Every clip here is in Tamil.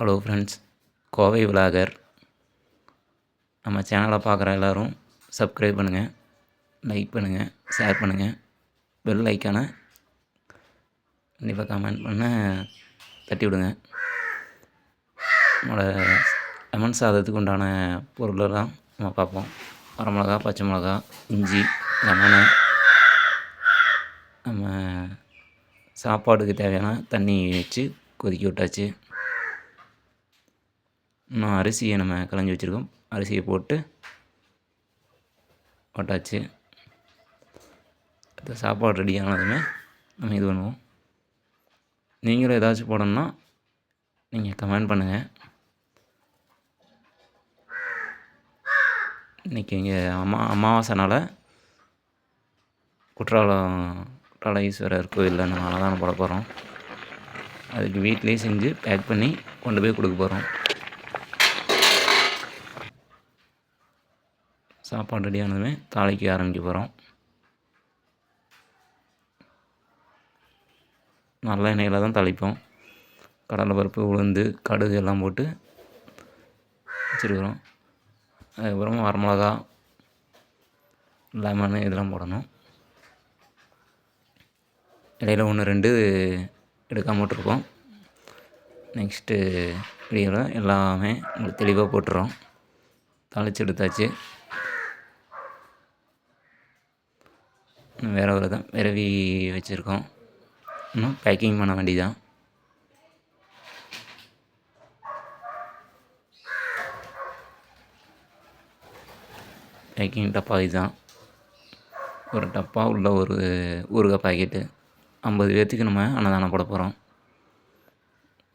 ஹலோ ஃப்ரெண்ட்ஸ் கோவை விலாகர் நம்ம சேனலை பார்க்குற எல்லோரும் சப்ஸ்கிரைப் பண்ணுங்கள் லைக் பண்ணுங்கள் ஷேர் பண்ணுங்கள் பெல் ஐக்கானை கண்டிப்பாக கமெண்ட் பண்ண தட்டி விடுங்க. நம்மளோட லெமன் சாதத்துக்கு உண்டான பொருளெல்லாம் நம்ம பார்ப்போம். வரமிளகா பச்சை மிளகா இஞ்சி லெமனு நம்ம சாப்பாடுக்கு தேவையான தண்ணி வச்சு கொதிக்க விட்டாச்சு. அரிசியை நம்ம களைஞ்சி வச்சுருக்கோம். அரிசியை போட்டு போட்டாச்சு அடுத்த சாப்பாடு ரெடி ஆனதுமே நம்ம இது பண்ணுவோம். நீங்களும் ஏதாச்சும் போடணுன்னா நீங்கள் கமெண்ட் பண்ணுங்கள் இன்றைக்கி இங்கே அம்மா அமாவாசைனால குற்றாலம் குற்றால ஈஸ்வரர் கோயிலில் நம்ம அன்னதானம் போட போகிறோம் அதுக்கு வீட்லேயே செஞ்சு பேக் பண்ணி கொண்டு போய் கொடுக்க போகிறோம் சாப்பாடு ரெடி ஆனதுமே தாளிக்க ஆரம்பிக்க போகிறோம் நல்ல எண்ணெயில் தான் தாளிப்போம். கடலை பருப்பு உளுந்து கடுகு எல்லாம் போட்டு வச்சுருக்குறோம். அதுக்கப்புறம் வரமிளகா லெமனு இதெல்லாம் போடணும். இடையில் ஒன்று ரெண்டு எடுக்காம விட்ருக்கோம் நெக்ஸ்ட்டு வீடியோவில் எல்லாமே உங்களுக்கு தெளிவாக போட்டுறோம். தாளித்து எடுத்தாச்சு. வேறு ஒரு தான் விரவி வச்சுருக்கோம். இன்னும் பேக்கிங் பண்ண வேண்டியதான் பேக்கிங் டப்பா இதுதான். ஒரு டப்பா உள்ள ஒரு ஊறுகாய் பாக்கெட்டு ஐம்பது பேர்த்துக்கு நம்ம அன்னதானம் போட போகிறோம்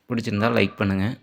பிடிச்சிருந்தா லைக் பண்ணுங்கள்